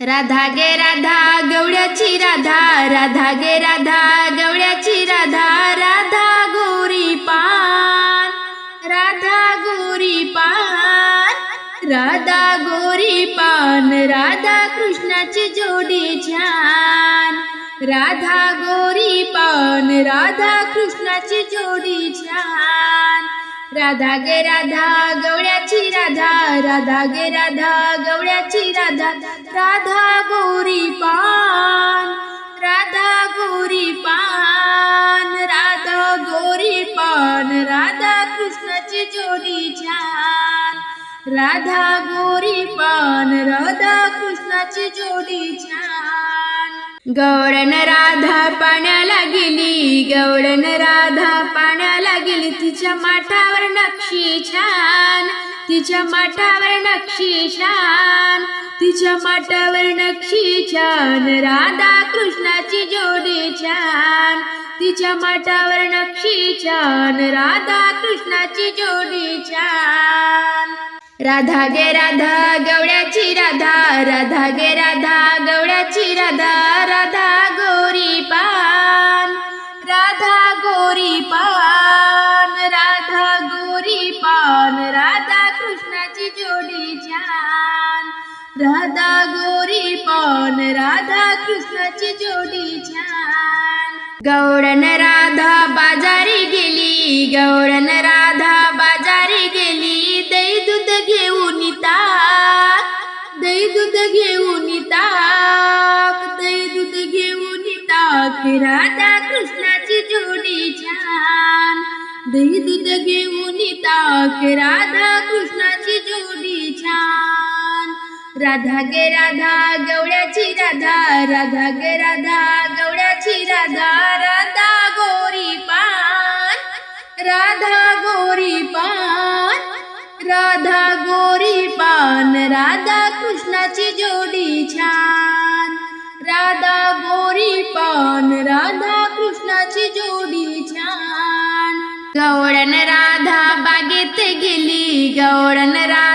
राधा गे राधा गवळ्याची राधा राधा गे राधा गवळ्याची राधा राधा गोरी पान राधा गोरी पान राधा गोरी पान राधा कृष्णाची जोडी छान राधा गोरी पान राधा कृष्णाची जोडी छान. राधा गे राधा गवळ्याची राधा राधा गे राधा गवळ्याची राधा राधा गोरी पान राधा गोरी पान राधा गोरी पान राधा कृष्णाची जोडी छान राधा गोरी पान राधा कृष्णाची जोडी छान. गवळण राधा पाण्याला गेली गवळण राधा पाण्याला गेली. तिच्या माठावर नक्षी छान तिच्या माठावर नक्षी छान तिच्या माठावर नक्षी छान. राधा कृष्णाची जोडी छान तिच्या माठावर नक्षी छान. राधा कृष्णाची जोडी छान. राधा गे राधा गवळ्याची राधा राधा गे राधा गवळ्याची राधा राधा गोरी पान. राधा गोरी पान राधा गोरी पान राधा कृष्णाची जोडी छान. राधा गोरी पान राधा कृष्णाची जोडी छान. गवळण राधा बाजारी गेली गौडन राधा बाजारी गेली दही दूध घेऊन ताक दही दूध घेऊन ताक दही दूध घेऊन ताक राधा कृष्णाची जोडी छान. दही दूध घेऊन ताक राधा कृष्णाची जोडी छान. राधा गे राधा गवळ्याची राधा राधा गे राधा गवळ्याची राधा राधा गोरी पान राधा गोरी पान राधा गोरी पान राधा कृष्णाची जोडी छान राधा गोरी पान राधा कृष्णाची जोडी छान. गवळण राधा बागेत गेली गवळण राधा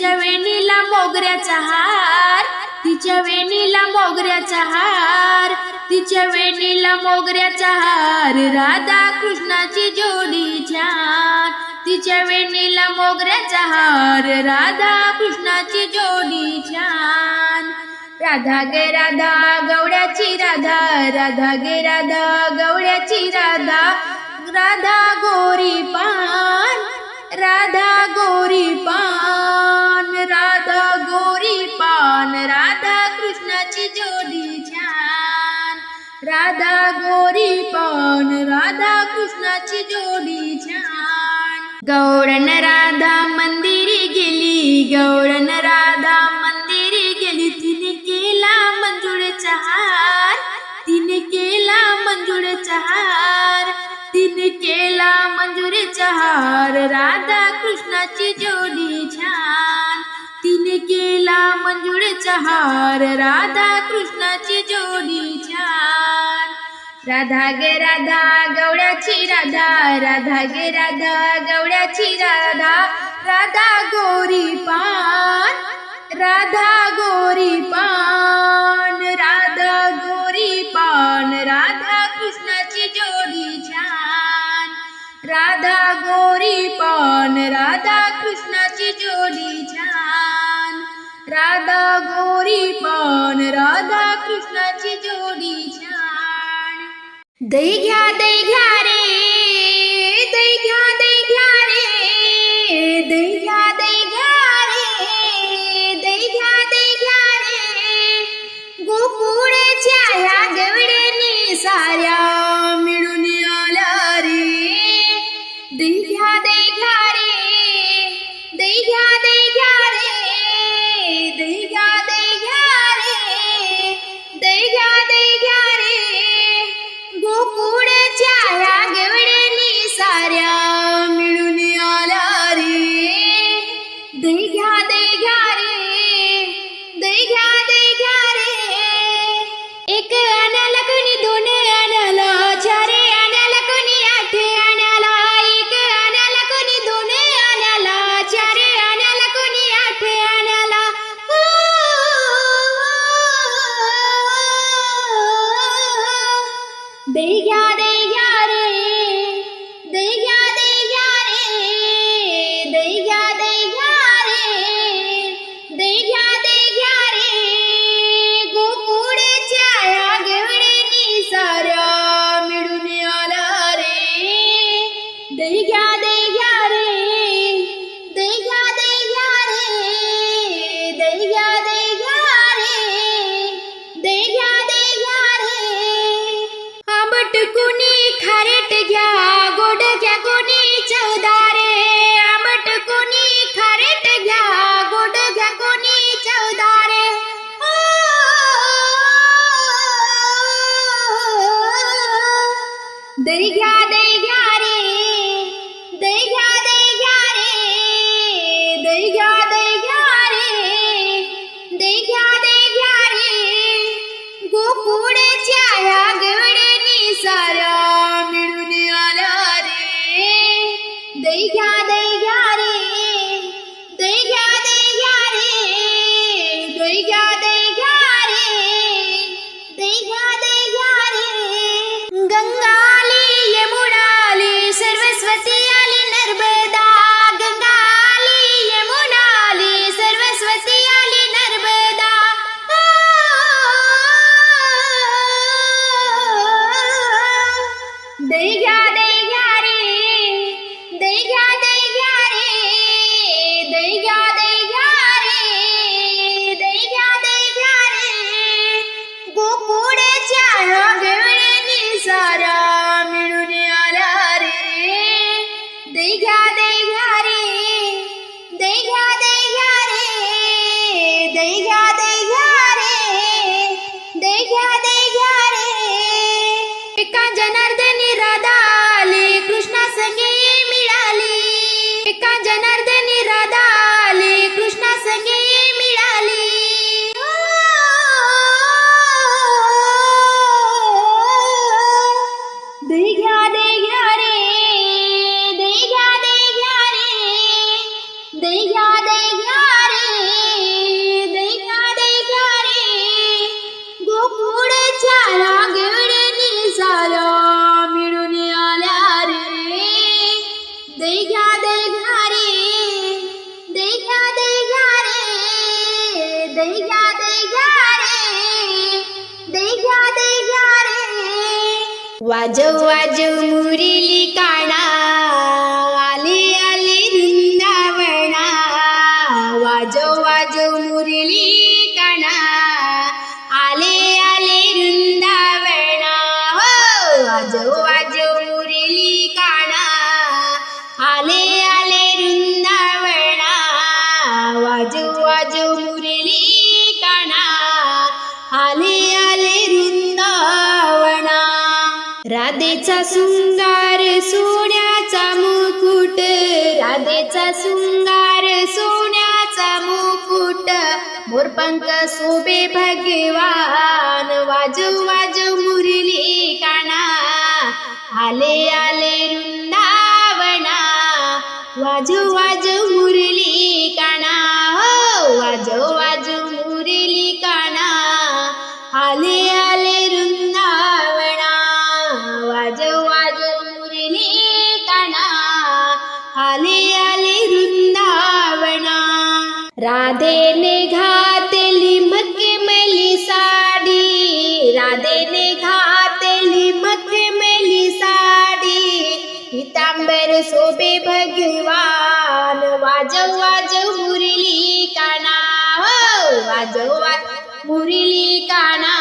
तिच्या वेणीला मोगऱ्याचा हार तिच्या वेणीला मोगऱ्याचा हार तिच्या वेणीला मोगऱ्याचा हार. राधा कृष्णाची जोडी छान तिच्या वेणीला मोगऱ्याचा हार. राधा कृष्णाची जोडी छान. राधा गे राधा गवड्याची राधा राधा गे राधा गवळ्याची राधा राधा गोरी पान. राधा पान राधा कृष्णाची जोडी छान. गौडन राधा मंदिरी गेली गौडन राधा मंदिरी गेली तिने केला मंजूर चहार. तिने केला मंजूर चहार तिने केला मंजूर चहार. राधा कृष्णाची जोडी छान. तिने केला मंजूर चहार राधा कृष्णाची जोडी छान. राधा गे राधा गवळ्याची राधा राधा गे राधा गवळ्याची राधा राधा गोरी पान राधा गोरी पान राधा गोरी पान राधा कृष्णाची जोडी छान राधा गोरी पान राधा कृष्णाची जोडी छान राधा गोरी पान राधा कृष्णाची जोडी छान. दही घ्या दही घ्या रे दही घ्या दही घ्या रे दही एक आणाला वाजव वाजव मुरली काना आले आले वृंदावना. वाजव वाजव मुरली काना आले आले वृंदावना. हो वाजव वाजव मुरली काना आले राधेचा सुंगार सोन्याचा मुकुट राधेचा सुंगार सोन्याचा मुकुट. मोरपंख सोबे भगवान वाजव वाजव मुरली काना. आले आले वृंदावना वाजव वाजव मुरली काना. हो वाजव सोबे भगवान. वाजव वाजव मुरली काना. हो वाजव वाजव मुरली काना.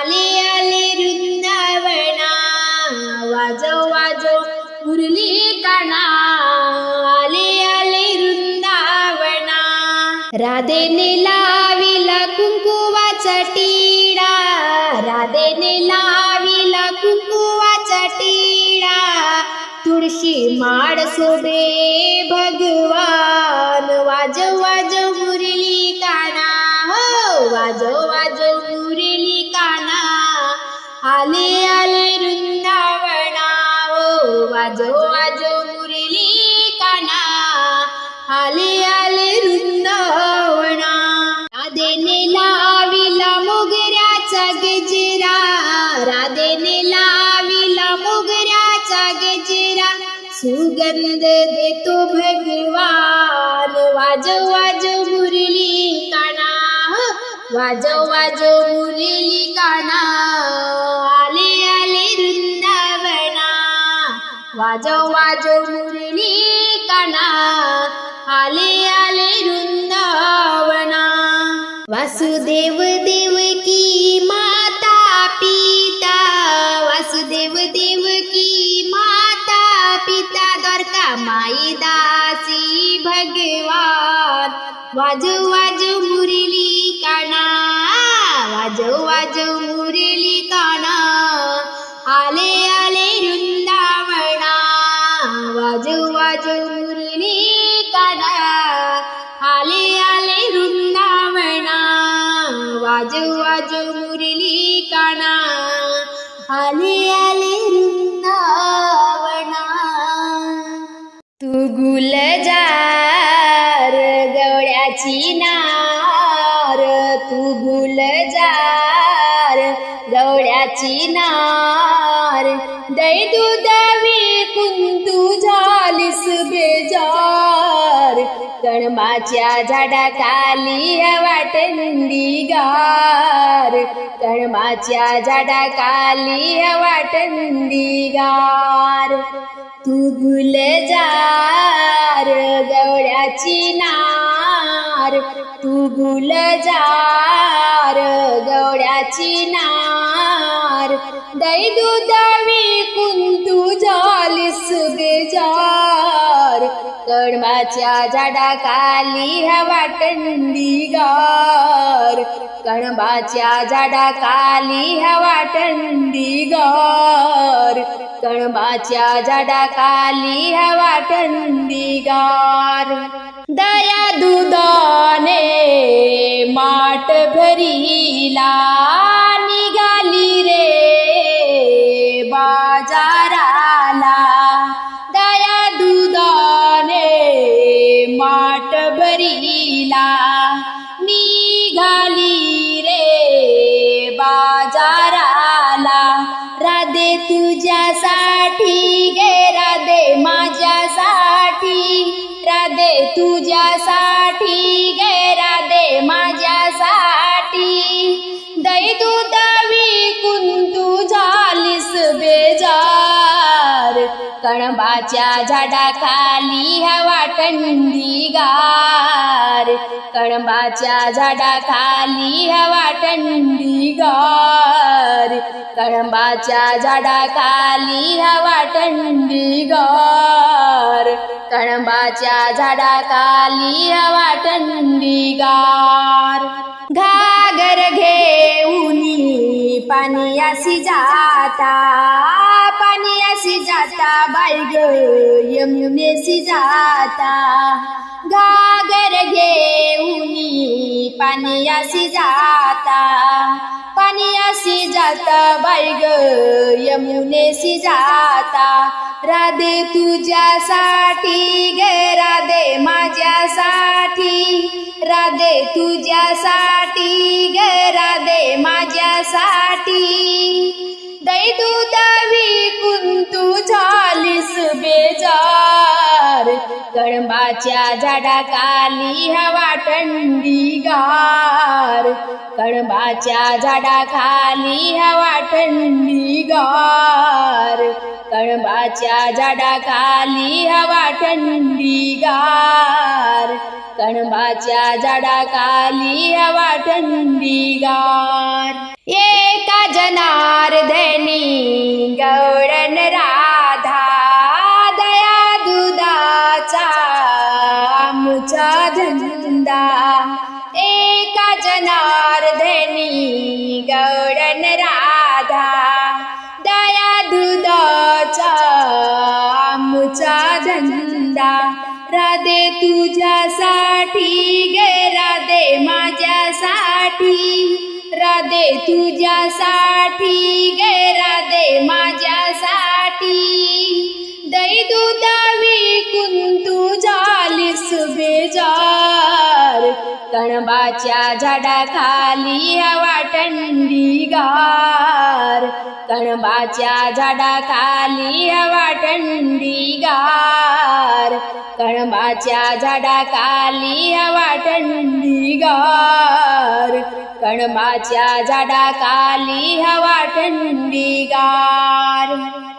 आले आले वृंदावना. वाजव वाजव मुरली काना. आले आले वृंदावना. राधेने लाविला कुंकुवाचा टिळा राधेने ला तुळशी माड सोबे भगवा सुगंध देतो भगवान. वाजव वाजव मुरली काना. वाजव वाजव मुरली काना. आले आले वृंदावना. वाजव वाजव मुरली काना. आले आले वृंदावना. वासुदेव देव की मा वाजव वाजव मुरली काना. वाजव वाजव मुरली काना. आले आले वृंदावना. वाजव वाजव मुरली काना. आले आले वृंदावना. वाजव वाजव मुरली काना. आले आले वृंदावना. तू गुल जा नार तू गुलजार गवळ्याची नार. दै दुधावी कुंतू झालीस बेजार. कणमाच्या झाडाखाली वाटंडी गार. कणमाच्या झाडाखाली वाट गार. तू गुलजार गवळ्याची नार. तू गुलजार गवळ्याची नार. दै दुधावी कुंतू झालीस बेजार. कडमाच्या झाडाखाली हवा गार कणबाच्या झाडाखाली हवा गार. कणबाच्या झाडाखाली हवा गार. दया दुदाने माट भरीला निघाली रे बाजाराला. दया दुदाने माट भरीला दे तुझ्यासाठी गैरा दे माझ्यासाठी. दै दुधावी कुंतू झालीस बेजार. कणबाच्या झाडाखाली हवा थंडीगार. कळंबाच्या झाडाखाली हवा थंडीगार कळंबाच्या झाडाखाली हवा थंडीगार कळंबाच्या झाडाखाली हवा थंडीगार घागर घेऊनी पाणी अशी जाता पाणी अशी जाता बाई ग यमुनेशी जाता. घेऊन पाणी अशी जाता. पाणी अशी जाता बाई ग यमुनेशी जाता. राधे तुझ्यासाठी गे राधे माझ्यासाठी. राधे तुझ्यासाठी ग राधे माझ्यासाठी. दै दुधावी कुंतू झालीस बेजार. कळंबाच्या झाडाखाली हवा थंडीगार कळंबाच्या झाडाखाली हवा थंडीगार कळंबाच्या झाडाखाली हवा थंडीगार कळंबाच्या झाडाखाली हवा थंडीगार एका जनार्दनी गौडन राधा. दे तुझ्यासाठी गैरा दे माझ्यासाठी. दै दुधावी कुंतू झालीस बेजार. कणबाच्या झाडाखाली हवा थंडीगार कणबाच्या झाडाखाली हवा गार. कणबाच्या झाडाखाली हवा गार. कणबाच्या झाडाखाली हवा गार.